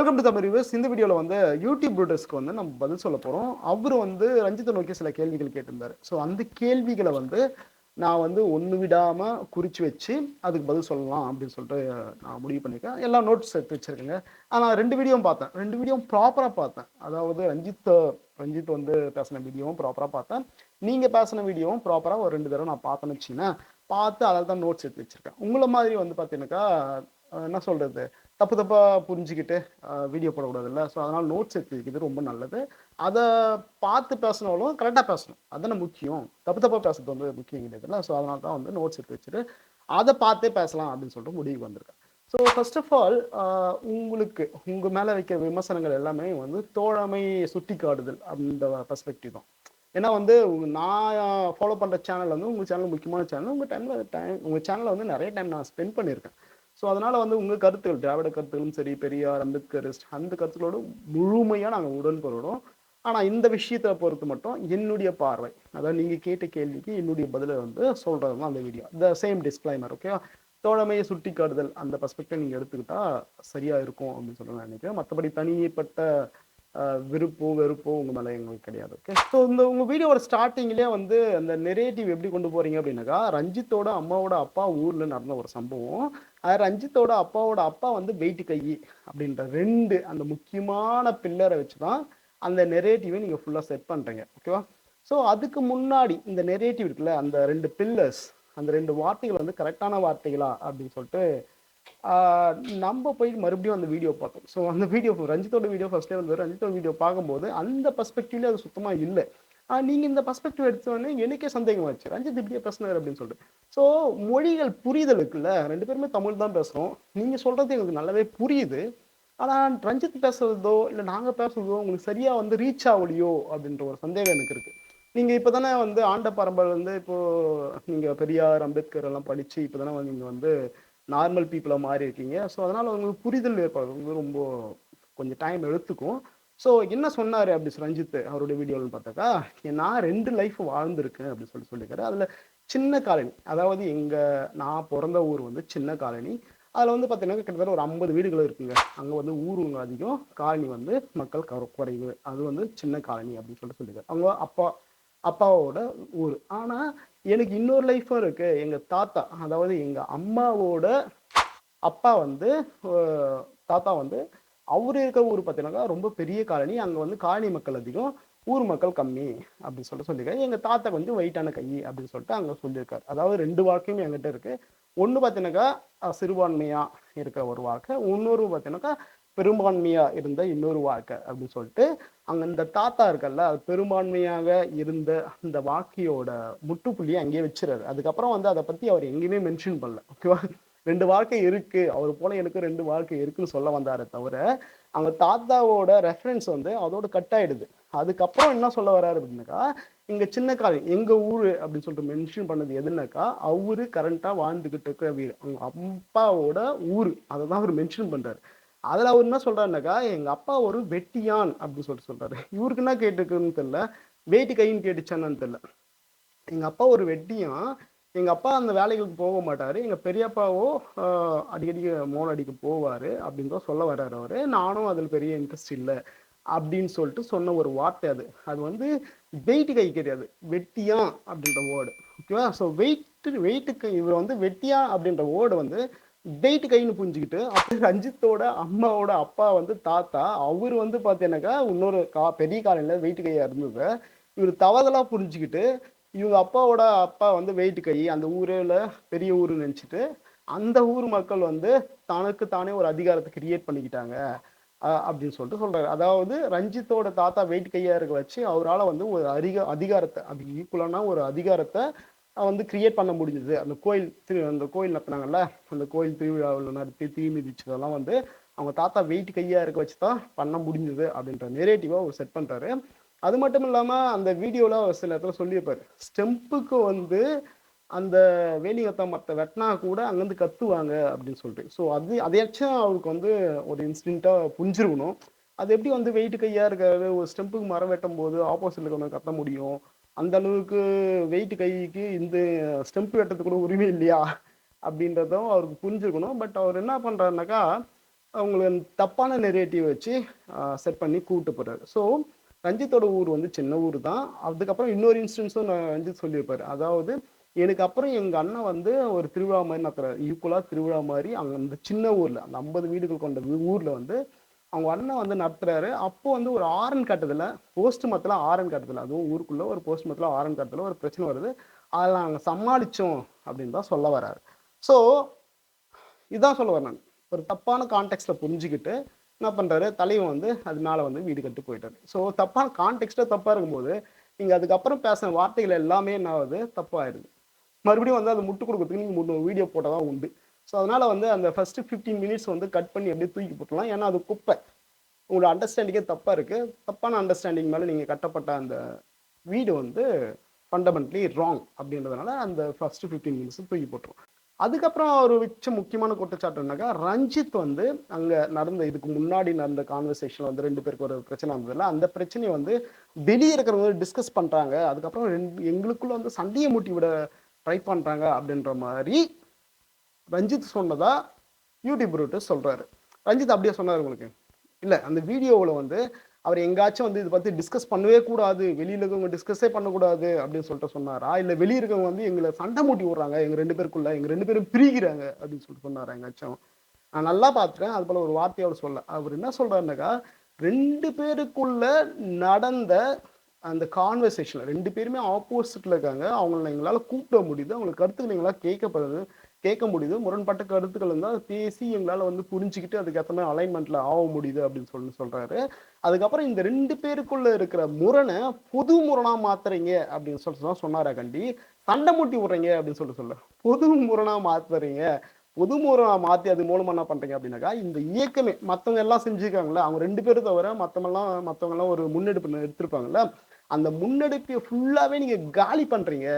Welcome to Tamil reviews இந்த வீடியோவில் வந்து யூடியூப் ப்ரூடர்ஸ்க்கு வந்து நம்ம பதில் சொல்ல போகிறோம் அவர் வந்து ரஞ்சித்தை நோக்கி சில கேள்விகள் கேட்டிருந்தார். ஸோ அந்த கேள்விகளை வந்து நான் வந்து ஒன்று விடாமல் குறித்து வச்சு அதுக்கு பதில் சொல்லலாம் அப்படின்னு சொல்லிட்டு நான் முடிவு பண்ணியிருக்கேன். எல்லா நோட்ஸ் எடுத்து வச்சுருக்கேங்க. ஆனால் ரெண்டு வீடியோவும் பார்த்தேன். ரெண்டு வீடியோவும் ப்ராப்பராக பார்த்தேன். அதாவது ரஞ்சித் ரஞ்சித் வந்து பேசின வீடியோவும் ப்ராப்பராக பார்த்தேன். நீங்கள் பேசின வீடியோவும் ப்ராப்பராக ஒரு ரெண்டு தடவை நான் பார்த்தேன்னு வச்சிங்கன்னா பார்த்து அதில் தான் நோட்ஸ் எடுத்து வச்சுருக்கேன். உங்களை மாதிரி வந்து பார்த்தீங்கன்னாக்கா என்ன சொல்கிறது தப்பு தப்பாக புரிஞ்சுக்கிட்டு வீடியோ போடக்கூடாதுல்ல. ஸோ அதனால் நோட்ஸ் எடுத்து வைக்கிறது ரொம்ப நல்லது. அதை பார்த்து பேசினாலும் கரெக்டாக பேசணும். அதானே முக்கியம். தப்பு தப்பாக பேசுறது வந்து முக்கியம் கிடையாதுல்ல. ஸோ அதனால தான் வந்து நோட்ஸ் எடுத்து வச்சுட்டு அதை பார்த்தே பேசலாம் அப்படின்னு சொல்லிட்டு முடிவுக்கு வந்திருக்கேன். ஸோ ஃபர்ஸ்ட் ஆஃப் ஆல் உங்களுக்கு உங்கள் மேலே வைக்கிற விமர்சனங்கள் எல்லாமே வந்து தோழமை சுட்டி காட்டுதல் அந்த பர்ஸ்பெக்டிவ் தான். ஏன்னா வந்து நான் ஃபாலோ பண்ணுற சேனல் வந்து உங்கள் சேனல் முக்கியமான சேனல் உங்கள் டைமில் டைம் உங்கள் சேனலில் வந்து நிறைய டைம் நான் ஸ்பெண்ட் பண்ணியிருக்கேன். ஸோ அதனால வந்து உங்கள் கருத்துக்கள் திராவிட கருத்துக்களும் சரி பெரியார் அம்பேத்கர் அந்த கருத்துக்களோட முழுமையாக நாங்கள் உடன்படுறோம். ஆனால் இந்த விஷயத்தை பொறுத்து மட்டும் என்னுடைய பார்வை. அதாவது நீங்கள் கேட்ட கேள்விக்கு என்னுடைய பதிலை வந்து சொல்கிறது தான் அந்த video the same disclaimer okay தோழமையை சுட்டி காட்டுதல் அந்த பர்ஸ்பெக்டிவ் நீங்கள் எடுத்துக்கிட்டா சரியாக இருக்கும் அப்படின்னு சொல்லி நான் நினைக்கிறேன். மற்றபடி தனிப்பட்ட விருப்பம் வெறுப்பும் உங்கள் மேலே எங்களுக்கு கிடையாது ஓகே ஸோ இந்த உங்கள் வீடியோவோட ஸ்டார்டிங்லேயே வந்து அந்த நெரேட்டிவ் எப்படி கொண்டு போகிறீங்க அப்படின்னாக்கா ரஞ்சித்தோட அம்மாவோட அப்பா ஊரில் நடந்த ஒரு சம்பவம். அது ரஞ்சித்தோட அப்பாவோட அப்பா வந்து வெயிட்டு கை அப்படின்ற ரெண்டு அந்த முக்கியமான பில்லரை வச்சு தான் அந்த நெரேட்டிவை நீங்கள் ஃபுல்லாக செட் பண்ணுறீங்க ஓகேவா ஸோ அதுக்கு முன்னாடி இந்த நெரேட்டிவ் இருக்குல்ல அந்த ரெண்டு பில்லர்ஸ் அந்த ரெண்டு வார்த்தைகள் வந்து கரெக்டான வார்த்தைகளா அப்படின்னு சொல்லிட்டு நம்ம போய் மறுபடியும் அந்த வீடியோ பார்த்தோம் ஸோ அந்த வீடியோ ரஞ்சித்தோட வீடியோ ஃபர்ஸ்டே வந்து ரஞ்சித்தோட வீடியோ பார்க்கும்போது அந்த பர்ஸ்பெக்டிவ்ல அது சுத்தமாக இல்லை. நீங்கள் நீங்க இந்த பர்ஸ்பெக்டிவ் எடுத்தோடனே எனக்கே சந்தேகமாச்சு ரஞ்சித் இப்படியே பேசினார் அப்படின்னு சொல்லிட்டு. ஸோ மொழிகள் புரிதல் இருக்குல்ல ரெண்டு பேருமே தமிழ் தான் பேசுகிறோம் நீங்க சொல்றது எங்களுக்கு நல்லாவே புரியுது. ஆனால் ரஞ்சித் பேசுறதோ இல்லை நாங்கள் பேசுறதோ உங்களுக்கு சரியா வந்து ரீச் ஆகலையோ அப்படின்ற ஒரு சந்தேகம் எனக்கு இருக்கு. நீங்க இப்பதானே வந்து ஆண்ட பரம்பரை வந்து இப்போ நீங்க பெரியார் அம்பேத்கர் எல்லாம் படிச்சு இப்பதானே வந்து நீங்க வந்து நார்மல் பீப்புளாக மாறி இருக்கீங்க. ஸோ அதனால் உங்களுக்கு புரிதல் ஏற்படுறது வந்து ரொம்ப கொஞ்சம் டைம் எடுத்துக்கும். ஸோ என்ன சொன்னார் அப்படி ரஞ்சித் அவருடைய வீடியோவில் பார்த்தாக்கா நான் ரெண்டு லைஃப் வாழ்ந்திருக்கேன் அப்படின்னு சொல்லி சொல்லியிருக்காரு. அதில் சின்ன காலனி அதாவது எங்கள் நான் பிறந்த ஊர் வந்து சின்ன காலனி. அதில் வந்து பார்த்தீங்கன்னா கிட்டத்தட்ட ஒரு ஐம்பது வீடுகள் இருக்குங்க. அங்கே வந்து ஊருங்க அதிகம். காலனி வந்து மக்கள் கர- குறைவு. அது வந்து சின்ன காலனி அப்படின்னு சொல்லிட்டு சொல்லியிருக்காரு. அவங்க அப்பா அப்பாவோட ஊர். ஆனால் எனக்கு இன்னொரு லைஃப்பும் இருக்கு. எங்கள் தாத்தா அதாவது எங்கள் அம்மாவோட அப்பா வந்து தாத்தா வந்து அவர் இருக்கிற ஊர் பார்த்தீங்கன்னாக்கா ரொம்ப பெரிய காலனி. அங்கே வந்து காலனி மக்கள் அதிகம் ஊர் மக்கள் கம்மி அப்படின்னு சொல்லிட்டு சொல்லியிருக்காரு. எங்கள் தாத்தா வந்து வெயிட்டான கை அப்படின்னு சொல்லிட்டு அங்கே சொல்லியிருக்காரு. அதாவது ரெண்டு வாக்கையும் என்கிட்ட இருக்குது ஒன்று பார்த்தீங்கன்னாக்கா சிறுபான்மையாக இருக்கிற ஒரு வாழ்க்கை. இன்னொரு பார்த்தீங்கன்னாக்கா பெரும்பான்மையா இருந்த இன்னொரு வாழ்க்கை அப்படின்னு சொல்லிட்டு அங்க இந்த தாத்தா இருக்கல்ல அது பெரும்பான்மையாக இருந்த அந்த வாக்கியோட முட்டுப்புள்ளியை அங்கேயே வச்சிருக்காரு அதுக்கப்புறம் வந்து அதை பத்தி அவர் எங்கேயுமே மென்ஷன் பண்ணல. ஓகேவா ரெண்டு வாழ்க்கை இருக்கு. அவர் போல எனக்கு ரெண்டு வாழ்க்கை இருக்குன்னு சொல்ல வந்தாரே தவிர அங்க தாத்தாவோட ரெஃபரன்ஸ் வந்து அதோட கட் ஆயிடுது. அதுக்கப்புறம் என்ன சொல்ல வர்றாரு அப்படின்னாக்கா இங்க சின்ன காலம் எங்க ஊரு அப்படின்னு சொல்லிட்டு மென்ஷன் பண்ணது எதுனாக்கா அவரு கரண்டா வாழ்ந்துகிட்டு இருக்கிற வீடு. அவங்க அப்பாவோட ஊரு. அதை தான் அவர் மென்ஷன் பண்றாரு. அதில் அவர் என்ன சொல்கிறாருனாக்கா எங்கள் அப்பா ஒரு வெட்டியான் அப்படின்னு சொல்லிட்டு சொல்கிறாரு இவருக்கு என்ன கேட்டுருக்குன்னு தெரில வேட்டி கைன்னு கேட்டுச்சான்னு தெரில எங்கள் அப்பா ஒரு வெட்டியான். எங்கள் அப்பா அந்த வேலைகளுக்கு போக மாட்டார். எங்கள் பெரியப்பாவோ அடிக்கடி மோன் அடிக்க போவார் அப்படின்றத சொல்ல வர்றாரு அவர். நானும் அதில் பெரிய இன்ட்ரெஸ்ட் இல்லை அப்படின்னு சொல்லிட்டு சொன்ன ஒரு வார்த்தை அது. அது வந்து வெயிட்டு கை கிடையாது வெட்டியான் அப்படின்ற வேர்டு ஓகேவா? ஸோ வெயிட் வெயிட்டுக்கு இவர் வந்து வெட்டியான் அப்படின்ற வேர்டு வந்து வெயிட் கைன்னு புரிஞ்சுக்கிட்டு அப்புறம் ரஞ்சித்தோட அம்மாவோட அப்பா வந்து தாத்தா அவர் வந்து பார்த்தீங்கன்னாக்கா இன்னொரு கா பெரிய காலையில் வெயிட் கையாக இருந்தது. இவர் தவறுதலா புரிஞ்சுக்கிட்டு இவங்க அப்பாவோட அப்பா வந்து வெயிட் கை அந்த ஊரில் பெரிய ஊருன்னு நினச்சிட்டு அந்த ஊர் மக்கள் வந்து தனக்கு தானே ஒரு அதிகாரத்தை கிரியேட் பண்ணிக்கிட்டாங்க அப்படின்னு சொல்லிட்டு சொல்றாரு. அதாவது ரஞ்சித்தோட தாத்தா வெயிட் கையா இருக்க வச்சு அவரால் வந்து ஒரு அதிக அதிகாரத்தை அது ஈக்குவலான ஒரு அதிகாரத்தை வந்து கிரியேட் பண்ண முடிஞ்சது. அந்த கோயில் திரு அந்த கோயில் நடத்துனாங்கல்ல அந்த கோயில் திருவிழாவில் நடத்தி தீ மிதிச்சதெல்லாம் வந்து அவங்க தாத்தா வெயிட் கையாக இருக்க வச்சு தான் பண்ண முடிஞ்சது அப்படின்ற நெரேட்டிவாக அவர் செட் பண்ணுறாரு அது மட்டும் இல்லாமல் அந்த வீடியோவில் அவர் சில இடத்துல சொல்லியிருப்பார். ஸ்டெம்புக்கு வந்து அந்த வேலிகத்தா மற்ற வெட்டினா கூட அங்கேருந்து கத்துவாங்க அப்படின்னு சொல்லிட்டு. ஸோ அது அதையாச்சும் அவருக்கு வந்து ஒரு இன்ஸ்டிங்டா புரிஞ்சிருக்கணும். அது எப்படி வந்து வெயிட் கையாக இருக்காரு ஒரு ஸ்டெம்புக்கு மரம் வெட்டும் போது ஆப்போசிட்டில் கொஞ்சம் கத்த முடியும்? அந்த அளவுக்கு வெயிட் கைக்கு இந்த ஸ்டெம்ப் வெட்டுறதுக்கு கூட உரிமை இல்லையா? அப்படின்றதும் அவருக்கு புரிஞ்சுக்கணும் பட் அவர் என்ன பண்ணுறாருனாக்கா அவங்களுக்கு தப்பான நெரேட்டிவ் வச்சு செட் பண்ணி கூப்பிட்டு போறாரு. ஸோ ரஞ்சித்தோட ஊர் வந்து சின்ன ஊர் தான். அதுக்கப்புறம் இன்னொரு இன்ஸ்டன்ஸும் நான் ரஞ்சித் சொல்லியிருப்பாரு. அதாவது எனக்கு அப்புறம் எங்க அண்ணன் வந்து ஒரு திருவிழா மாதிரி நடத்துறாரு. ஈக்குவலா திருவிழா மாதிரி அங்க அந்த சின்ன ஊர்ல அந்த ஐம்பது வீடுகள் கொண்ட ஊரில் ஊர்ல வந்து அவங்க அண்ணன் வந்து நடத்துறாரு. அப்போ வந்து ஒரு ஆரன் கட்டத்துல போஸ்ட் மரத்துல ஆரன் கட்டத்துல அதுவும் ஊருக்குள்ள ஒரு போஸ்ட் மரத்துல ஆரன் கட்டத்துல ஒரு பிரச்சனை வருது. அதில் நாங்கள் சமாளிச்சோம் அப்படின்னு தான் சொல்ல வர்றாரு ஸோ இதுதான் சொல்ல வரேன் நான். ஒரு தப்பான கான்டெக்ட்ல புரிஞ்சுக்கிட்டு என்ன பண்றாரு? தலைவன் வந்து அதனால வந்து வீடு கட்டு போயிட்டாரு. ஸோ தப்பான கான்டெக்ட்டே தப்பா இருக்கும்போது நீங்க அதுக்கப்புறம் பேசின வார்த்தைகள் எல்லாமே என்ன ஆகுது? தப்பாயிடுது. மறுபடியும் வந்து அது முட்டு கொடுக்கறதுக்கு நீங்கள் முன்னூறு வீடியோ போட்டால் தான் உண்டு. ஸோ அதனால் வந்து அந்த ஃபஸ்ட்டு ஃபிஃப்டீன் மினிட்ஸ் வந்து கட் பண்ணி அப்படியே தூக்கி போட்டுலாம் ஏன்னா அது குப்பை. உங்களோட அண்டர்ஸ்டாண்டிங்கே தப்பாக இருக்குது தப்பான அண்டர்ஸ்டாண்டிங் மேலே நீங்கள் கட்டப்பட்ட அந்த வீடு வந்து ஃபண்டமெண்ட்லி ராங் அப்படின்றதுனால அந்த ஃபஸ்ட்டு ஃபிஃப்டீன் மினிட்ஸும் தூக்கி போட்டுரும். அதுக்கப்புறம் அவர் மிச்ச முக்கியமான குற்றச்சாட்டுனாக்கா ரஞ்சித் வந்து அங்கே நடந்த இதுக்கு முன்னாடி நடந்த கான்வர்சேஷன் வந்து ரெண்டு பேருக்கு ஒரு பிரச்சனை இருந்ததுல அந்த பிரச்சனையை வந்து வெளியே இருக்கிறவங்க டிஸ்கஸ் பண்ணுறாங்க அதுக்கப்புறம் ரெண்டு எங்களுக்குள்ளே வந்து சண்டையை மூட்டி விட ட்ரை பண்ணுறாங்க அப்படின்ற மாதிரி ரஞ்சித் சொன்னதா யூடியூப் ரூட்டு சொல்கிறாரு ரஞ்சித் அப்படியே சொன்னார் உங்களுக்கு. இல்லை அந்த வீடியோவில் வந்து அவர் எங்காச்சும் வந்து இதை பற்றி டிஸ்கஸ் பண்ணவே கூடாது வெளியில் இருக்கவங்க டிஸ்கஸே பண்ணக்கூடாது அப்படின்னு சொல்லிட்டு சொன்னாரா? இல்லை வெளியே இருக்கவங்க வந்து எங்களை சண்டை மூட்டி விடுறாங்க எங்கள் ரெண்டு பேருக்குள்ள எங்கள் ரெண்டு பேரும் பிரிக்கிறாங்க அப்படின்னு சொல்லிட்டு சொன்னாரா எங்காச்சும்? நான் நல்லா பார்த்துட்டேன் அது போல் ஒரு வார்த்தையை அவர் சொல்ல. அவர் என்ன சொல்கிறாருனாக்கா ரெண்டு பேருக்குள்ள நடந்த அந்த கான்வர்சேஷனில் ரெண்டு பேருமே ஆப்போசிட்டில் இருக்காங்க. அவங்கள எங்களால் கூப்பிட முடியுது அவங்களுக்கு கருத்துக்கள் எங்களால் கேட்கப்படுது. கேட்க முடியுது. முரண்பட்ட கருத்துக்கள் இருந்தால் பேசி எங்களால் வந்து புரிஞ்சுக்கிட்டு அதுக்கேற்ற மாதிரி அலைன்மெண்ட்ல ஆக முடியுது அப்படின்னு சொல்லி சொல்றாரு. அதுக்கப்புறம் இந்த ரெண்டு பேருக்குள்ள இருக்கிற முரணை பொது முரணா மாத்துறீங்க அப்படின்னு சொல்லி சொன்னாரா கண்டி சண்டை மூட்டி விடுறீங்க அப்படின்னு சொல்லிட்டு சொல்ல. பொது முரணா மாத்துறீங்க. பொது முரணா மாத்தி அது மூலமா என்ன பண்றீங்க அப்படின்னாக்கா இந்த இயக்கமே மத்தவங்க எல்லாம் செஞ்சுருக்காங்கல்ல அவங்க ரெண்டு பேரும் தவிர மத்தவங்கலாம் மத்தவங்க எல்லாம் ஒரு முன்னெடுப்பு எடுத்திருப்பாங்கல்ல அந்த முன்னெடுப்பை ஃபுல்லாவே நீங்க காலி பண்றீங்க.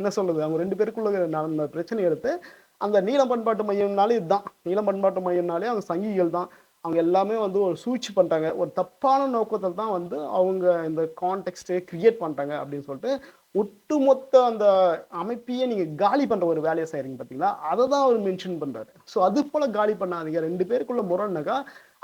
என்ன சொல்றது? அவங்க ரெண்டு பேருக்குள்ள நடந்த பிரச்சனை எடுத்து அந்த நீளம் பண்பாட்டு மையம்னாலே இதுதான். நீளம் பண்பாட்டு மையம்னாலே அவங்க சங்கிகள் தான் அவங்க எல்லாமே வந்து ஒரு சூழ்ச்சி பண்ணிட்டாங்க ஒரு தப்பான நோக்கத்தில் தான் வந்து அவங்க இந்த கான்டெக்ட்டை கிரியேட் பண்ணிட்டாங்க அப்படின்னு சொல்லிட்டு ஒட்டுமொத்த அந்த அமைப்பையே நீங்கள் காலி பண்ணுற ஒரு வேலையை செய்கிறீங்க பார்த்தீங்களா அதை தான் அவர் மென்ஷன் பண்ணுறாரு ஸோ அது போல் காலி பண்ணாதீங்க. ரெண்டு பேருக்குள்ள முரண்னாக்கா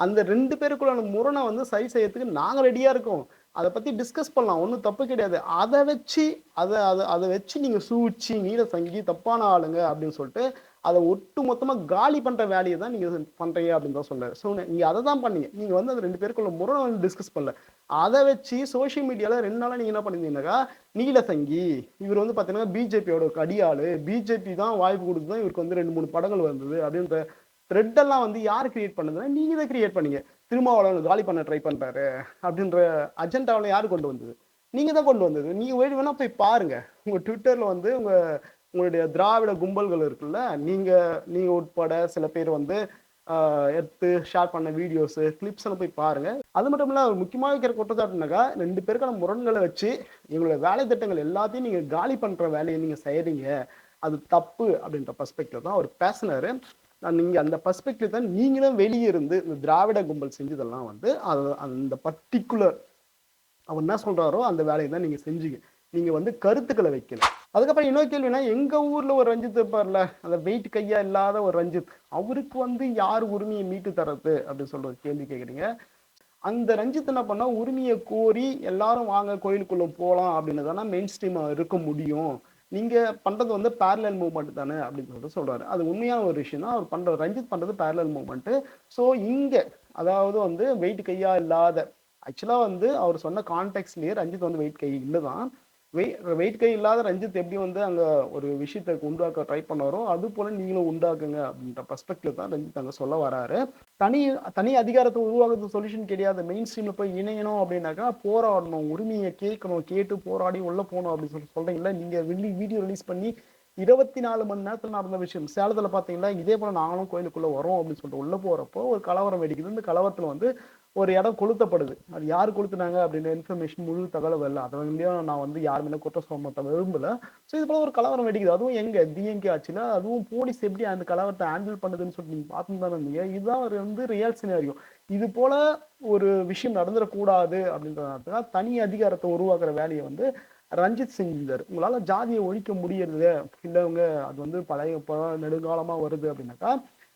அந்த ரெண்டு பேருக்குள்ள முரணை வந்து சரி செய்யறதுக்கு நாங்கள் ரெடியாக இருக்கோம். அதை பத்தி டிஸ்கஸ் பண்ணலாம். ஒன்றும் தப்பு கிடையாது. அதை வச்சு அதை அதை அதை வச்சு நீங்க சூழ்ச்சி நீல சங்கி தப்பான ஆளுங்க அப்படின்னு சொல்லிட்டு அதை ஒட்டு மொத்தமா காலி பண்ற வேலையை தான் நீங்க பண்றீங்க அப்படின்னு தான் சொல்றாரு ஸோ நீங்க அதை தான் பண்ணீங்க. நீங்க வந்து அந்த ரெண்டு பேருக்குள்ள முரணை வந்து டிஸ்கஸ் பண்ணல. அதை வச்சு சோஷியல் மீடியாவில் ரெண்டு நாளாக நீங்கள் என்ன பண்ணிருந்தீங்கன்னாக்கா நீலசங்கி இவர் வந்து பார்த்தீங்கன்னா பிஜேபியோட கடியாளு. பிஜேபி தான் வாய்ப்பு கொடுத்து தான் இவருக்கு வந்து ரெண்டு மூணு படங்கள் வந்தது அப்படின்ற த்ரெட்டெல்லாம் வந்து யார் கிரியேட் பண்ணதுன்னா நீங்கள் தான் கிரியேட் பண்ணீங்க. திருமாவளவன் காலி பண்ண ட்ரை பண்ணுறாரு அப்படின்ற அஜெண்டாவில் யார் கொண்டு வந்தது? நீங்கள் தான் கொண்டு வந்தது. நீங்கள் வேணும் வேணால் போய் பாருங்கள் உங்கள் ட்விட்டரில் வந்து உங்கள் உங்களுடைய திராவிட கும்பல்கள் இருக்குல்ல நீங்கள் நீங்கள் உட்பட சில பேர் வந்து எடுத்து ஷேர் பண்ண வீடியோஸ் கிளிப்ஸ் எல்லாம் போய் பாருங்க. அது மட்டும் இல்லாமல் ஒரு முக்கியமாக வைக்கிற குற்றச்சாட்டுனாக்கா ரெண்டு பேருக்கான முரண்களை வச்சு எங்களுடைய வேலை திட்டங்கள் எல்லாத்தையும் நீங்கள் காலி பண்ணுற வேலையை நீங்கள் செய்கிறீங்க அது தப்பு அப்படின்ற பர்ஸ்பெக்டிவ் தான் அவர் பேசினார். நான் நீங்க அந்த பர்ஸ்பெக்டிவ் தான் நீங்களும் வெளியே இருந்து இந்த திராவிட கும்பல் செஞ்சதெல்லாம் வந்து அது அந்த பர்டிகுலர் அவர் என்ன சொல்கிறாரோ அந்த வேலையை தான் நீங்கள் செஞ்சீங்க. நீங்கள் வந்து கருத்துக்களை வைக்கணும். அதுக்கப்புறம் இன்னொரு கேள்வினா எங்கள் ஊரில் ஒரு ரஞ்சித் இருப்பார்ல அந்த வெயிட் கையாக இல்லாத ஒரு ரஞ்சித் அவருக்கு வந்து யார் உரிமையை மீட்டு தரது அப்படின்னு சொல்கிற கேள்வி கேட்குறீங்க அந்த ரஞ்சித் என்ன பண்ணால் உரிமையை கோரி எல்லாரும் வாங்க கோயிலுக்குள்ளே போகலாம் அப்படின்னு தானே மெயின் ஸ்ட்ரீமாக இருக்க முடியும். நீங்க பண்றது வந்து பேரலல் மூவ்மெண்ட் தானே அப்படின்னு சொல்லிட்டு சொல்றாரு. அது உண்மையான ஒரு விஷயம் தான் அவர் பண்ற ரஞ்சித் பண்றது பேரலல் மூவ்மெண்ட் ஸோ இங்க அதாவது வந்து வெயிட் கையா இல்லாத ஆக்சுவலா வந்து அவர் சொன்ன கான்டெக்ட்லயே ரஞ்சித் வந்து வெயிட் கை இல்லதான். வெயிட் வெயிட் கை இல்லாத ரஞ்சித் எப்படி வந்து அங்க ஒரு விஷயத்தை உண்டாக்க ட்ரை பண்ணாரோ அது போல நீங்களும் உண்டாக்குங்க அப்படின்ற பர்ஸ்பெக்டிவ் தான் ரஞ்சித் அங்க சொல்ல வராரு. தனி தனி அதிகாரத்தை உருவாக்குறது சொல்யூஷன் கிடையாது. மெயின் ஸ்ட்ரீம்ல போய் இணையணும் அப்படின்னாக்கா போராடணும் உரிமையை கேட்கணும் கேட்டு போராடி உள்ள போகணும் அப்படின்னு சொல்லி சொல்றீங்களா நீங்க வெளி வீடியோ ரிலீஸ் பண்ணி இருபத்தி நாலு மணி நேரத்தில் நடந்த விஷயம். சேலத்தில் பார்த்தீங்கன்னா இதே போல நாங்களும் கோயிலுக்குள்ள வரோம் அப்படின்னு சொல்லிட்டு உள்ள போறப்போ ஒரு கலவரம் வெடிக்குது. இந்த கலவரத்தில் வந்து ஒரு இடம் கொளுத்தப்படுது. அது யார் கொளுத்துனாங்க அப்படின்னு இன்ஃபர்மேஷன் முழு தகவல் வரல. அதை வந்து நான் வந்து யார் மேலே குற்றம் சுமத்த விரும்பல. ஸோ இது போல ஒரு கலவரம் வெடிக்குது. அதுவும் எங்க? டிஎம்கே ஆட்சியில. அதுவும் போலீஸ் எப்படி அந்த கலவரத்தை ஹேண்டில் பண்ணுதுன்னு சொல்லிட்டு நீங்க பார்த்து தானே இருந்தீங்க இதுதான் ஒரு வந்து ரியல் சினாரியோ இது போல ஒரு விஷயம் நடந்துடக்கூடாது அப்படின்றதுனால தனி அதிகாரத்தை உருவாக்குற வேலையை வந்து ரஞ்சித் செஞ்சிருந்தாரு உங்களால ஜாதியை ஒழிக்க முடியறது இல்லவங்க அது வந்து பழைய ப- நெடுங்காலமா வருது அப்படின்னாக்கா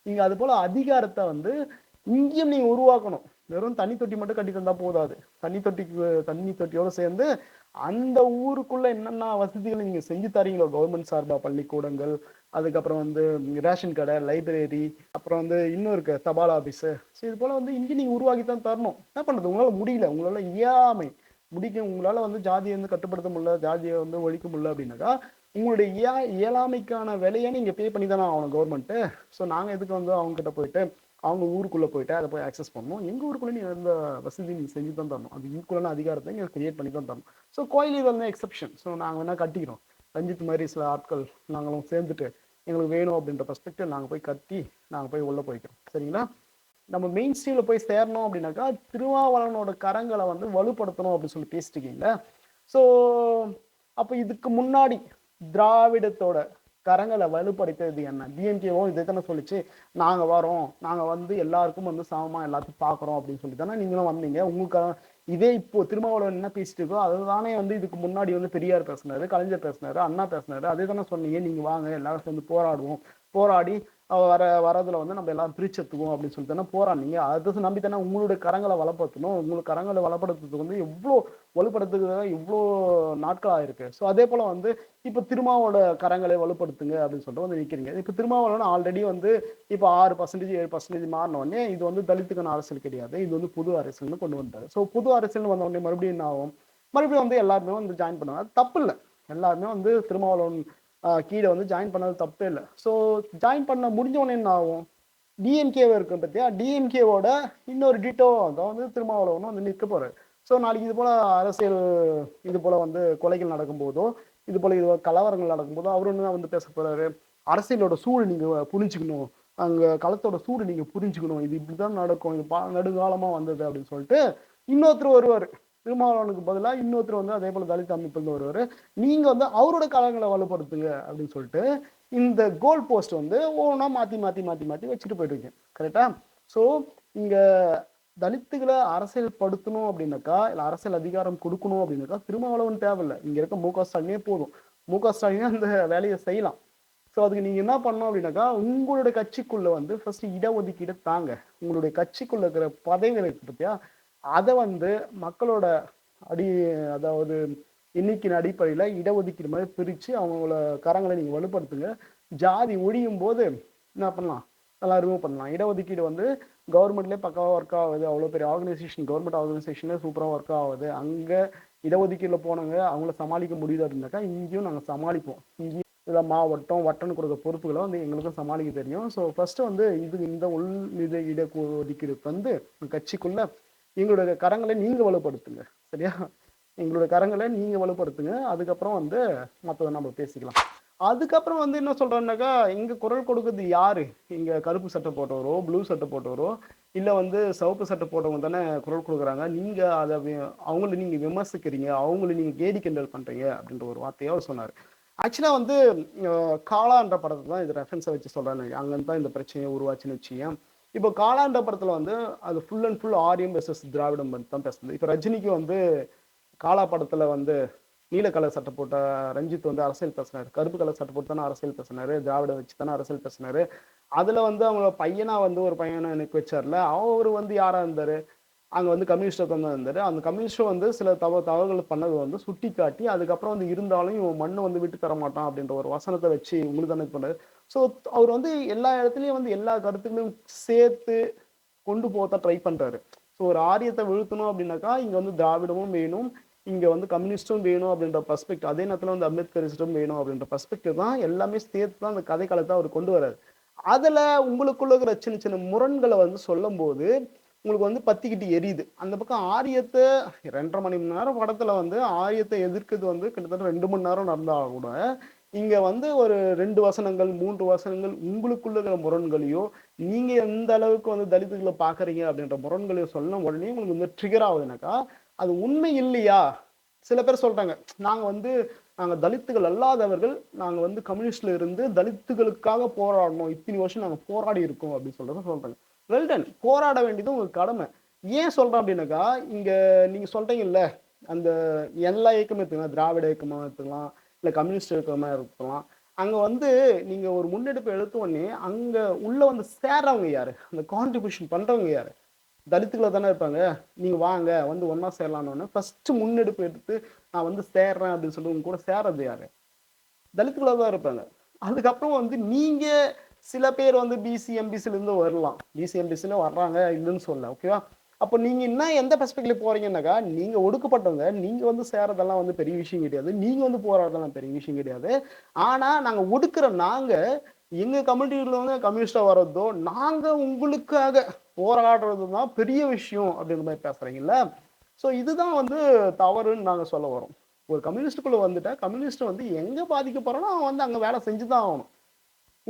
நீங்க அது போல அதிகாரத்தை வந்து இங்கேயும் நீங்க உருவாக்கணும். வெறும் தண்ணி தொட்டி மட்டும் கட்டி தந்தா போதாது. தண்ணி தொட்டிக்கு தண்ணி தொட்டியோட சேர்ந்து அந்த ஊருக்குள்ள என்னென்ன வசதிகள் நீங்க செஞ்சு தரீங்களோ கவர்மெண்ட் சார்பா பள்ளிக்கூடங்கள் அதுக்கப்புறம் வந்து ரேஷன் கடை லைப்ரரி அப்புறம் வந்து இன்னும் இருக்கு தபால் ஆஃபீஸு ஸோ இது போல வந்து இங்கே நீங்கள் உருவாக்கி தான் தரணும். என்ன பண்ணுறது உங்களால் முடியல. உங்களால் இயலாமை. முடிக்க உங்களால வந்து ஜாதியை வந்து கட்டுப்படுத்த முடியல ஜாதியை வந்து ஒழிக்க முடியல அப்படின்னாக்கா உங்களுடைய இயா இயலாமைக்கான விலையை நீங்க பே பண்ணி தானே ஆகணும் கவர்மெண்ட்டு ஸோ நாங்கள் எதுக்கு வந்து அவங்க கிட்ட போயிட்டு அவங்க ஊருக்குள்ளே போயிட்டு அதை போய் ஆக்சஸ் பண்ணணும்? எங்கள் ஊருக்குள்ளே நீங்கள் அந்த வசதி நீங்கள் செஞ்சு தான் தரணும். அது ஈக்குவலான அதிகாரத்தை நீங்கள் கிரியேட் பண்ணி தான் தரணும். ஸோ கோயில் இது வந்து எக்ஸப்ஷன் ஸோ நாங்கள் வேணால் கட்டிக்கிறோம். ரஞ்சித் மாதிரி சில ஆட்கள் நாங்களும் சேர்ந்துட்டு எங்களுக்கு வேணும் அப்படின்ற பர்ஸ்பெக்டிவ் நாங்கள் போய் கட்டி நாங்கள் போய் உள்ளே போய்க்கிறோம். சரிங்களா? நம்ம மெயின் ஸ்ட்ரீம்ல போய் சேரணும் அப்படின்னாக்கா திருவாவளவனோட கரங்களை வந்து வலுப்படுத்தணும் அப்படின்னு சொல்லி பேசிட்டுருக்கீங்க ஸோ அப்போ இதுக்கு முன்னாடி திராவிடத்தோட கரங்களை வலுப்படுத்துறது என்ன? டிஎம்கேவும் இதை தானே சொல்லிச்சு. நாங்கள் வரோம். நாங்கள் வந்து எல்லாருக்கும் வந்து சமமாக எல்லாத்தையும் பார்க்குறோம் அப்படின்னு சொல்லி தானே நீங்களும் வந்தீங்க. உங்களுக்கு இதே இப்போ திருமாவளவன் என்ன பேசிட்டு இருக்கோ அதுதானே வந்து இதுக்கு முன்னாடி வந்து பெரியார் பேசினாரு கலைஞர் பேசினாரு அண்ணா பேசினாரு. அதே தானே சொன்னீங்க. நீங்கள் வாங்க எல்லாரும் சேர்ந்து போராடுவோம். போராடி வர வரதுல வந்து நம்ம எல்லாம் பிரிச்சத்துவோம் அப்படின்னு சொல்லிட்டு தானே போராடினீங்க அதை நம்பி தானே உங்களுடைய கரங்களை வளப்படுத்தணும். உங்களுக்கு கரங்களை வளப்படுத்துறதுக்கு வந்து எவ்வளோ வலுப்படுத்துறதுக்கு இவ்வளோ நாட்கள் ஆயிருக்கு. ஸோ அதே போல வந்து இப்போ திருமாவோட கரங்களை வலுப்படுத்துங்க அப்படின்னு சொல்லிட்டு வந்து நிற்கிறீங்க இப்போ திருமாவளவன் ஆல்ரெடி வந்து இப்போ ஆறு பர்சன்டேஜ் ஏழு பர்சன்டேஜ் மாறினோடனே இது வந்து தலித்துக்கான அரசியல் கிடையாது. இது வந்து புது அரசியல்னு கொண்டு வந்தாரு ஸோ புது அரசியல் வந்தவொடனே மறுபடியும் என்ன ஆகும்? மறுபடியும் வந்து எல்லாருமே வந்து ஜாயின் பண்ணுவாங்க. தப்பு இல்லை. எல்லாருமே வந்து திருமாவளவன் கீழே வந்து ஜாயின் பண்ணது தப்பே இல்லை. ஸோ ஜாயின் பண்ண முடிஞ்சவொன்னே என்ன ஆகும்? டிஎம்கேவை இருக்கும் பார்த்தியா டிஎம்கேவோட இன்னொரு டிட்டோ அதான் வந்து திருமாவளவனும் வந்து நிற்க போகிறார் ஸோ நாளைக்கு இது போல் அரசியல் இது போல் வந்து கொலைகள் நடக்கும்போதோ இது போல் இது கலவரங்கள் நடக்கும்போதோ ஒன்று தான் வந்து பேச போகிறாரு அரசியலோட சூழ் நீங்கள் புரிஞ்சுக்கணும். அங்கே களத்தோட சூடு நீங்கள் புரிஞ்சுக்கணும். இது இப்படி தான் நடக்கும். இது பா நடுகாலமாக வந்தது அப்படின்னு சொல்லிட்டு இன்னொருத்தர் வருவார். திருமாவளவனுக்கு பதிலாக இன்னொருத்தர் வந்து அதே போல தலித் அமைப்புல வருவார் நீங்கள் வந்து அவரோட கலங்களை வலுப்படுத்துங்க அப்படின்னு சொல்லிட்டு இந்த கோல் போஸ்ட் வந்து ஒவ்வொன்றா மாற்றி மாற்றி மாற்றி மாற்றி வச்சுட்டு போயிட்டு கரெக்டாக ஸோ இங்கே தலித்துகளை அரசியல் படுத்தணும் அப்படின்னாக்கா இல்லை அரசியல் அதிகாரம் கொடுக்கணும் அப்படின்னாக்கா திருமாவளவன் தேவையில்லை. இங்கே இருக்க மு க ஸ்டாலினே போதும். மு க ஸ்டாலினே அந்த வேலையை செய்யலாம். ஸோ அதுக்கு நீங்கள் என்ன பண்ணணும் அப்படின்னாக்கா உங்களுடைய கட்சிக்குள்ளே வந்து ஃபஸ்ட்டு இடஒதுக்கீடு தாங்க. உங்களுடைய கட்சிக்குள்ளே இருக்கிற பதவிகள் இருக்கு பார்த்தியா அதை வந்து மக்களோட அடி அதாவது எண்ணிக்கையின் அடிப்படையில் இடஒதுக்கீடு மாதிரி பிரித்து அவங்களோட கரங்களை நீங்கள் வலுப்படுத்துங்க. ஜாதி ஒழியும் போது என்ன பண்ணலாம்? எல்லாம் ரிமூவ் பண்ணலாம். இடஒதுக்கீடு வந்து கவர்மெண்ட்லேயே பக்காவாக ஒர்க் ஆகுது. அவ்வளோ பெரிய ஆர்கனைசேஷன் கவர்மெண்ட் ஆர்கனைசேஷனே சூப்பராக ஒர்க் ஆகுது. அங்கே இடஒதுக்கீடில் போனவங்க அவங்கள சமாளிக்க முடியுது அப்படின்னாக்கா இங்கேயும் நாங்கள் சமாளிப்போம். இங்கேயும் இதில் மாவட்டம் வட்டம் கொடுக்க பொறுப்புகளை வந்து எங்களுக்கும் சமாளிக்க தெரியும். ஸோ ஃபஸ்ட்டு வந்து இது இந்த உள் நிதி இட ஒதுக்கீடு வந்து கட்சிக்குள்ளே எங்களுடைய கரங்களை நீங்கள் வலுப்படுத்துங்க சரியா? எங்களுடைய கரங்களை நீங்கள் வலுப்படுத்துங்க. அதுக்கப்புறம் வந்து மற்றதை நம்ம பேசிக்கலாம். அதுக்கப்புறம் வந்து என்ன சொல்கிறேன்னாக்கா இங்கே குரல் கொடுக்குறது யார்? இங்கே கருப்பு சட்டை போட்டவரோ ப்ளூ சட்டை போட்டவரோ இல்லை வந்து சிவப்பு சட்டை போட்டவங்க தானே குரல் கொடுக்குறாங்க. நீங்கள் அதை அவங்கள நீங்கள் விமர்சிக்கிறீங்க அவங்கள நீங்கள் கேடி கிண்டல் பண்ணுறீங்க அப்படின்ற ஒரு வார்த்தையை அவர் சொன்னார். ஆக்சுவலாக வந்து காளான்ற படத்தை தான் இது ரெஃபரன்ஸை வச்சு சொல்கிறேன் அங்கே தான் இந்த பிரச்சனையை உருவாச்சுன்னு வச்சுக்கேன் இப்போ காலாண்ட படத்தில் வந்து அது ஃபுல் அண்ட் ஃபுல் ஆரியம் வெர்சஸ் திராவிடம் பத்தி தான் பேசுது இப்போ ரஜினிக்கு வந்து காலா படத்தில் வந்து நீல கலர் சட்டை போட்ட ரஞ்சித் வந்து அரசியல் பேசினார். கருப்பு கலர் சட்டை போட்டு தானே அரசியல் பேசினார். திராவிட வச்சு தானே அரசியல் பேசினாரு. அதில் வந்து அவங்க பையனாக வந்து ஒரு பையனை எனக்கு வச்சார்ல. அவர் வந்து யாராக இருந்தார்? அங்கே வந்து கம்யூனிஸ்ட் தான் இருந்தார். அந்த கம்யூனிஸ்ட் வந்து சில தவ தவறுகள் பண்ணது வந்து சுட்டி காட்டி அதுக்கப்புறம் வந்து இருந்தாலும் இவன் மண்ணை வந்து விட்டு தர மாட்டான் அப்படின்ற ஒரு வசனத்தை வச்சு உங்களுக்கு தானே இது ஸோ அவர் வந்து எல்லா இடத்துலையும் வந்து எல்லா கருத்துக்களையும் சேர்த்து கொண்டு போக ட்ரை பண்ணுறாரு ஸோ ஒரு ஆரியத்தை வீழ்த்தணும் அப்படின்னாக்கா இங்கே வந்து திராவிடமும் வேணும். இங்கே வந்து கம்யூனிஸ்டும் வேணும் அப்படின்ற பர்ஸ்பெக்ட் அதே நேரத்தில் வந்து அம்பேத்கரிஸ்டும் வேணும் அப்படின்ற பர்ஸ்பெக்டிவ் தான் எல்லாமே சேர்த்து தான் அந்த கதை காலத்தை அவர் கொண்டு வர்றாரு. அதில் உங்களுக்குள்ள இருக்கிற சின்ன சின்ன முரண்களை வந்து சொல்லும்போது உங்களுக்கு வந்து பத்திக்கிட்டு எரியுது. அந்த பக்கம் ஆரியத்தை ரெண்டரை மணி நேரம் படத்தில் வந்து ஆரியத்தை எதிர்க்கிறது வந்து கிட்டத்தட்ட ரெண்டு மணி நேரம் நடந்தால் கூட இங்க வந்து ஒரு ரெண்டு வசனங்கள் மூன்று வசனங்கள் உங்களுக்குள்ள இருக்கிற முரண்களையோ நீங்க எந்த அளவுக்கு வந்து தலித்துகளை பாக்குறீங்க அப்படின்ற முரண்களையோ சொன்ன உடனே உங்களுக்கு வந்து ட்ரிகர் ஆகுதுனாக்கா அது உண்மை இல்லையா? சில பேர் சொல்றாங்க நாங்க வந்து நாங்க தலித்துகள் அல்லாதவர்கள் நாங்க வந்து கம்யூனிஸ்ட்ல இருந்து தலித்துகளுக்காக போராடணும் இத்தனை வருஷம் நாங்க போராடி இருக்கோம் அப்படின்னு சொல்றத சொல்றாங்க. வெல்டன் போராட வேண்டியது உங்க கடமை. ஏன் சொல்றேன் அப்படின்னாக்கா இங்க நீங்க சொல்றீங்கல்ல அந்த எல்லா இயக்கமும் எடுத்துக்கலாம் திராவிட இயக்கமாக எடுத்துக்கலாம் இல்லை கம்யூனிஸ்ட் இயக்கமா இருக்கலாம். அங்கே வந்து நீங்கள் ஒரு முன்னெடுப்பு எடுத்த உடனே உள்ளே உள்ள வந்து சேர்றவங்க யார்? அந்த கான்ட்ரிபியூஷன் பண்ணுறவங்க யார்? தலித்துக்களை தானே இருப்பாங்க. நீங்கள் வாங்க வந்து ஒன்றா சேரலான்னு ஃபஸ்ட்டு முன்னெடுப்பு எடுத்து நான் வந்து சேர்றேன் அப்படின்னு சொல்லி கூட சேர்றது யார்? தலித்துக்களா தான் இருப்பாங்க. அதுக்கப்புறம் வந்து நீங்கள் சில பேர் வந்து பிசிஎம்பிசிலேருந்து வரலாம். பிசி வர்றாங்க இல்லைன்னு சொல்ல ஓகேவா அப்போ நீங்கள் என்ன எந்த பெர்ஸ்பெக்டிவ் போகிறீங்கன்னாக்கா நீங்கள் ஒடுக்கப்பட்டவங்க நீங்கள் வந்து சேரதெல்லாம் வந்து பெரிய விஷயம் கிடையாது. நீங்கள் வந்து போராடுறதெல்லாம் பெரிய விஷயம் கிடையாது. ஆனால் நாங்கள் ஒடுக்குற நாங்கள் எங்கள் கம்யூனிட்டியில வந்து கம்யூனிஸ்டாக வர்றதோ நாங்கள் உங்களுக்காக போராடுறது தான் பெரிய விஷயம் அப்படின்ற மாதிரி பேசுகிறீங்கல்ல ஸோ இதுதான் வந்து தவறுன்னு நாங்கள் சொல்ல வரோம் ஒரு கம்யூனிஸ்டுக்குள்ளே வந்துட்டால் கம்யூனிஸ்ட் வந்து எங்கே பாதிக்கப்படுறோன்னா அவன் வந்து அங்கே வேலை செஞ்சு தான் ஆகணும்.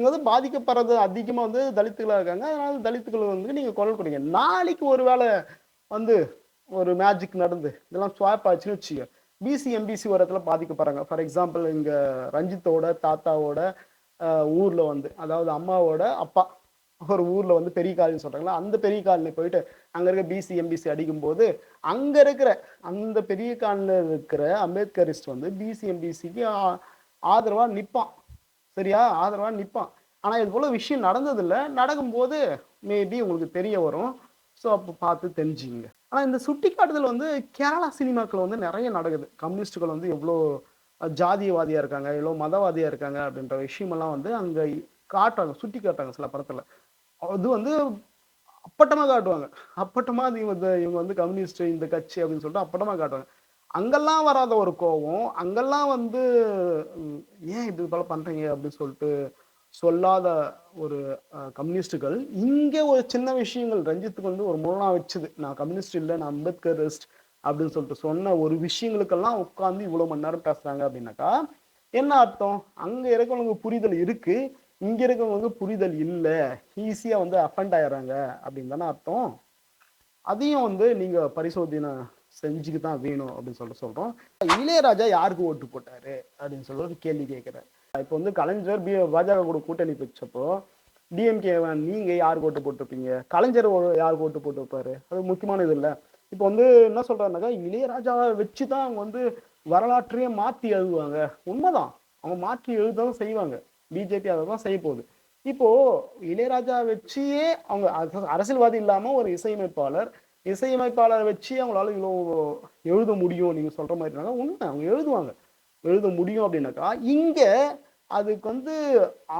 இங்கே வந்து பாதிக்கப்படுறது அதிகமாக வந்து தலித்துகளாக இருக்காங்க. அதனால தலித்துக்கள் வந்து நீங்கள் குரல் கொடுங்க நாளைக்கு ஒரு வேளை வந்து ஒரு மேஜிக் நடந்து இதெல்லாம் ஸ்வாப் ஆச்சுன்னு வச்சுக்க பிசி எம்பிசி ஒரு இடத்துல பாதிக்கப்படுறாங்க. ஃபார் எக்ஸாம்பிள் இங்கே ரஞ்சித்தோட தாத்தாவோட ஊரில் வந்து அதாவது அம்மாவோட அப்பா ஒரு ஊரில் வந்து பெரிய காலனி சொல்கிறாங்களா அந்த பெரிய காலனி போயிட்டு அங்கே இருக்க பிசி எம்பிசி அடிக்கும்போது அங்கே இருக்கிற அந்த பெரிய காலனியில் இருக்கிற அம்பேத்கரிஸ்ட் வந்து பிசி எம்பிசிக்கு ஆதரவாக நிற்பான் சரியா? ஆதரவாக நிற்பான் ஆனால் இது போல் விஷயம் நடந்தது இல்ல நடக்கும்போது மேபி உங்களுக்கு தெரிய வரும். ஸோ அப்போ பார்த்து தெரிஞ்சுங்க ஆனால் இந்த சுட்டி காட்டுதல் வந்து கேரளா சினிமாக்கள் வந்து நிறைய நடக்குது. கம்யூனிஸ்டுகள் வந்து எவ்வளோ ஜாதியவாதியாக இருக்காங்க எவ்வளோ மதவாதியாக இருக்காங்க அப்படின்ற விஷயமெல்லாம் வந்து அங்கே காட்டுறாங்க சுட்டி காட்டுறாங்க சில படத்தில். அது வந்து அப்பட்டமாக காட்டுவாங்க. அப்பட்டமாக இவங்க வந்து- இவங்க வந்து கம்யூனிஸ்ட் இந்த கட்சி அப்படின்னு சொல்லிட்டு அப்பட்டமாக காட்டுவாங்க. அங்கெல்லாம் வராத ஒரு கோவம். அங்கெல்லாம் வந்து ஏன் இது போல பண்றீங்க? அப்படின்னு சொல்லிட்டு சொல்லாத ஒரு கம்யூனிஸ்டுகள். இங்கே ஒரு சின்ன விஷயங்கள் ரஞ்சித்துக்கு வந்து ஒரு முரணா வச்சுது. நான் கம்யூனிஸ்ட் இல்லை நான் அம்பேத்கரிஸ்ட் அப்படின்னு சொல்லிட்டு சொன்ன ஒரு விஷயங்களுக்கெல்லாம் உட்காந்து இவ்வளவு மணி நேரம் பேசுறாங்க அப்படின்னாக்கா என்ன அர்த்தம்? அங்க இருக்கவங்களுக்கு புரிதல் இருக்கு. இங்க இருக்கவங்களுக்கு புரிதல் இல்லை. ஈஸியா வந்து அஃபண்ட் ஆயிடுறாங்க அப்படின்னு தானே அர்த்தம். அதையும் வந்து நீங்க பரிசோதனை செஞ்சுக்கு தான் வேணும் அப்படின்னு சொல்லிட்டு சொல்றோம். இளையராஜா யாருக்கு ஓட்டு போட்டாரு அப்படின்னு சொல்லிட்டு ஒரு கேள்வி கேட்கிறேன் இப்போ வந்து கலைஞர் பி பாஜக கூட கூட்டணி வச்சப்போ டிஎம்கே நீங்க யாருக்கு ஓட்டு போட்டிருப்பீங்க? கலைஞர் யாருக்கு ஓட்டு போட்டு வைப்பாரு அது முக்கியமான இது இல்லை. இப்போ வந்து என்ன சொல்றாருனாக்கா இளையராஜாவை வச்சு தான் அவங்க வந்து வரலாற்றையே மாற்றி எழுதுவாங்க. உண்மைதான். அவங்க மாற்றி எழுதவும் செய்வாங்க. பிஜேபி அதை தான் செய்ய போகுது. இப்போ இளையராஜா வச்சியே அவங்க அரசியல்வாதி இல்லாம ஒரு இசையமைப்பாளர் இசையமைப்பாளரை வச்சு அவங்களால இவ்வளோ எழுத முடியும் நீங்கள் சொல்கிற மாதிரி உண்மை அவங்க எழுதுவாங்க. எழுத முடியும் அப்படின்னாக்கா இங்கே அதுக்கு வந்து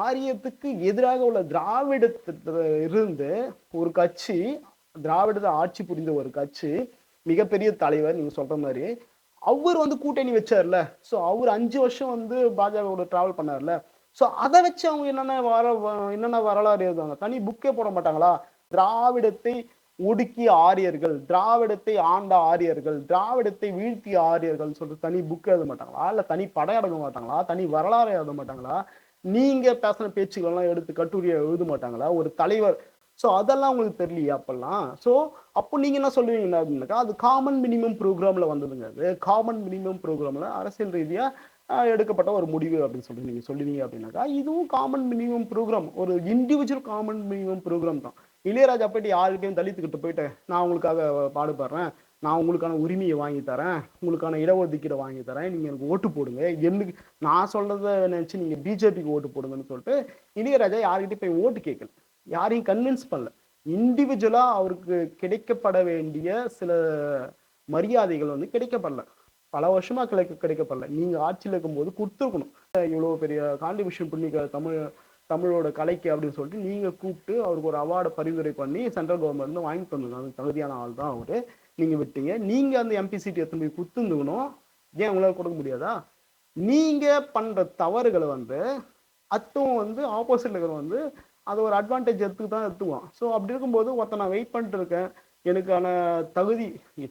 ஆரியத்துக்கு எதிராக உள்ள திராவிடத்துல இருந்து ஒரு கட்சி திராவிடத்தை ஆட்சி புரிந்த ஒரு கட்சி மிகப்பெரிய தலைவர் நீங்கள் சொல்கிற மாதிரி அவர் வந்து கூட்டணி வச்சார்ல. ஸோ அவர் அஞ்சு வருஷம் வந்து பாஜகவோட ட்ராவல் பண்ணார்ல. ஸோ அதை வச்சு அவங்க என்னென்ன வர என்னென்ன வரலாறு எழுதுவாங்க? தனி புக்கே போட மாட்டாங்களா? திராவிடத்தை ஒடுக்கிய ஆரியர்கள் திராவிடத்தை ஆண்ட ஆரியர்கள் திராவிடத்தை வீழ்த்திய ஆரியர்கள் சொல்லிட்டு தனி புக் எழுத மாட்டாங்களா? இல்ல தனி படம் எடுக்க மாட்டாங்களா? தனி வரலாறு எழுத மாட்டாங்களா? நீங்க பேசின பேச்சுகள் எல்லாம் எடுத்து கட்டுரையை எழுத மாட்டாங்களா? ஒரு தலைவர். ஸோ அதெல்லாம் உங்களுக்கு தெரியலையா அப்பெல்லாம்? ஸோ அப்போ நீங்க என்ன சொல்லுவீங்க அப்படின்னாக்கா அது காமன் மினிமம் ப்ரோக்ராம்ல வந்ததுங்க அது. காமன் மினிமம் ப்ரோக்ராம்ல அரசியல் ரீதியா எடுக்கப்பட்ட ஒரு முடிவு அப்படின்னு சொல்லி நீங்க சொல்லுவீங்க அப்படின்னாக்கா இதுவும் காமன் மினிமம் ப்ரோக்ராம் ஒரு இண்டிவிஜுவல் காமன் மினிமம் ப்ரோக்ராம் தான். இளையராஜா போயிட்டு யாருக்கிட்டையும் தலித்துக்கிட்டு போயிட்டு நான் உங்களுக்காக பாடுபடுறேன் நான் உங்களுக்கான உரிமையை வாங்கி தரேன். உங்களுக்கான இடஒதுக்கீடை வாங்கி தரேன். நீங்கள் எனக்கு ஓட்டு போடுங்க. எனக்கு நான் சொல்கிறத நினச்சி நீங்கள் பிஜேபிக்கு ஓட்டு போடுங்கன்னு சொல்லிட்டு இளையராஜா யாருக்கிட்டையும் போய் ஓட்டு கேட்கல. யாரையும் கன்வின்ஸ் பண்ணல. இண்டிவிஜுவலாக அவருக்கு கிடைக்கப்பட வேண்டிய சில மரியாதைகள் வந்து கிடைக்கப்படல. பல வருஷமாக கிடைக்க கிடைக்கப்படல. நீங்கள் ஆட்சியில் இருக்கும்போது கொடுத்துருக்கணும். இவ்வளோ பெரிய கான்ட்ரிபியூஷன் பண்ணி தமிழ் தமிழோட கலைக்கு அப்படின்னு சொல்லிட்டு நீங்கள் கூப்பிட்டு அவருக்கு ஒரு அவார்டை பரிந்துரை பண்ணி சென்ட்ரல் கவர்மெண்ட் வாங்கி தந்துருந்தோம் அது தகுதியான ஆள் தான் அவரு. நீங்கள் விட்டீங்க. நீங்கள் அந்த எம்பி சீட் போய் குத்துந்துக்கணும். ஏன் உங்களால் கொடுக்க முடியாதா? நீங்கள் பண்ணுற தவறுகளை வந்து அத்தும் வந்து ஆப்போசிட்ல இருக்கிற வந்து அது ஒரு அட்வான்டேஜ் எடுத்துக்கு தான் எடுத்துக்குவான். ஸோ அப்படி இருக்கும்போது ஒருத்தன் நான் வெயிட் பண்ணிட்டு இருக்கேன். எனக்கான தகுதி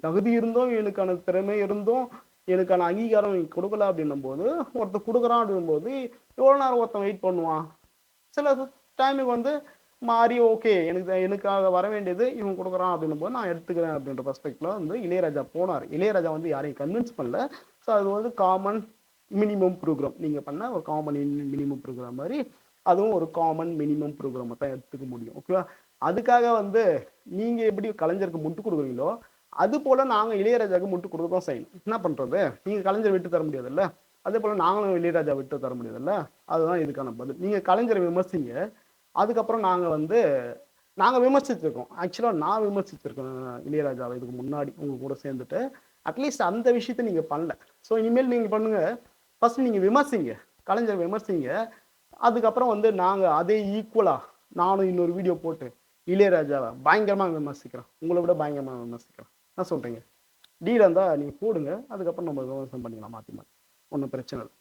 தகுதி இருந்தும் எனக்கான திறமை இருந்தும் எனக்கான அங்கீகாரம் கொடுக்கல அப்படின்னும் போது ஒருத்தன் கொடுக்குறான் அப்படின்னும் போது எவ்வளோ நேரம் ஒருத்தன் வெயிட் பண்ணுவான்? சில டைமுக்கு வந்து மாறி ஓகே எனக்கு எனக்காக வர வேண்டியது இவன் கொடுக்குறான் அப்படின்னும் போது நான் எடுத்துக்கிறேன் அப்படின்ற பர்ஸ்பெக்டில் வந்து இளையராஜா போனார். இளையராஜா வந்து யாரையும் கன்வின்ஸ் பண்ணல. ஸோ அது வந்து காமன் மினிமம் ப்ரோக்ராம் நீங்க பண்ண ஒரு காமன் மினிமம் ப்ரோக்ராம் மாதிரி அதுவும் ஒரு காமன் மினிமம் ப்ரோக்ராமை தான் எடுத்துக்க முடியும். ஓகேவா அதுக்காக வந்து நீங்க எப்படி கலைஞருக்கு முட்டு கொடுக்குறீங்களோ அது போல நாங்க இளையராஜாவுக்கு முட்டு கொடுக்க தான் செய்யணும். என்ன பண்றது? நீங்க கலைஞர் விட்டு தர முடியாதுல்ல? அதே போல் நாங்களும் இளையராஜா விட்டு தர முடியாதுல்ல? அதுதான் இதுக்கான பதில். நீங்கள் கலைஞரை விமர்சிங்க. அதுக்கப்புறம் நாங்கள் வந்து நாங்கள் விமர்சிச்சிருக்கோம். ஆக்சுவலாக நான் விமர்சிச்சிருக்கேன் இளையராஜாவை இதுக்கு முன்னாடி உங்கள் கூட சேர்ந்துட்டு. அட்லீஸ்ட் அந்த விஷயத்தை நீங்கள் பண்ணல. ஸோ இனிமேல் நீங்கள் பண்ணுங்கள் ஃபஸ்ட் நீங்கள் விமர்சிங்க. கலைஞர் விமர்சிங்க. அதுக்கப்புறம் வந்து நாங்கள் அதே ஈக்குவலாக நானும் இன்னொரு வீடியோ போட்டு இளையராஜாவை பயங்கரமாக விமர்சிக்கிறேன் உங்களை விட பயங்கரமாக விமர்சிக்கிறேன் நான் சொல்கிறீங்க டீல் இருந்தால் நீங்கள் போடுங்க. அதுக்கப்புறம் நம்ம விமர்சனம் பண்ணிக்கலாம் மாற்றி மாற்றி ஒன்றும் பிரச்சனை இல்லை.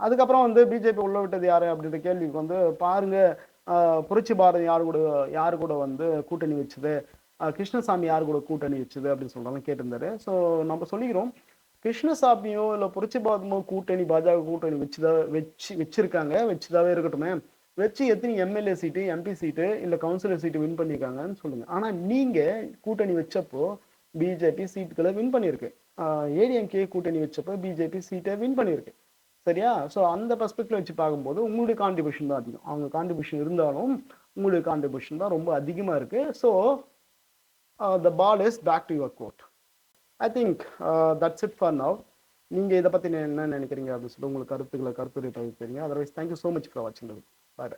அதுக்கப்புறம் வந்து பிஜேபி உள்ள விட்டது யாரு அப்படின்ற கேள்விக்கு வந்து பாருங்க புரட்சி பாரதி யார் கூட யாரு கூட வந்து கூட்டணி வச்சுது? கிருஷ்ணசாமி யார் கூட கூட்டணி வச்சது அப்படின்னு சொல்றாங்க கேட்டிருந்தாரு. ஸோ நம்ம சொல்லிக்கிறோம் கிருஷ்ணசாமியோ இல்லை புரட்சி பாரதமோ கூட்டணி பாஜக கூட்டணி வச்சுதா வச்சு வச்சிருக்காங்க வச்சுதாவே இருக்கட்டுமே. வச்சு எத்தனை எம்எல்ஏ சீட்டு எம்பி சீட்டு இல்லை கவுன்சிலர் சீட்டு வின் பண்ணியிருக்காங்கன்னு சொல்லுங்க. ஆனால் நீங்கள் கூட்டணி வச்சப்போ பிஜேபி சீட்டுகளை வின் பண்ணியிருக்கு. ஏடிஎம்கே கூட்டணி வச்சப்போ பிஜேபி சீட்டை வின் பண்ணியிருக்கு. சரியா? ஸோ அந்த பெர்ஸ்பெக்டிவ் வச்சு பார்க்கும்போது உங்களுடைய கான்ட்ரிபியூஷன் தான் அதிகம். அவங்க கான்ட்ரிபியூஷன் இருந்தாலும் உங்களுடைய கான்ட்ரிபியூஷன் தான் ரொம்ப அதிகமாக இருக்குது so the ball is back to your court I think that's it for now நீங்கள் இதை பற்றி என்ன நினைக்கிறீங்க அப்படின்னு சொல்லி உங்களுக்கு கருத்துக்களை கருத்துரை தெரிவிப்பீங்க otherwise thank you so much for வாட்சிங் பாய்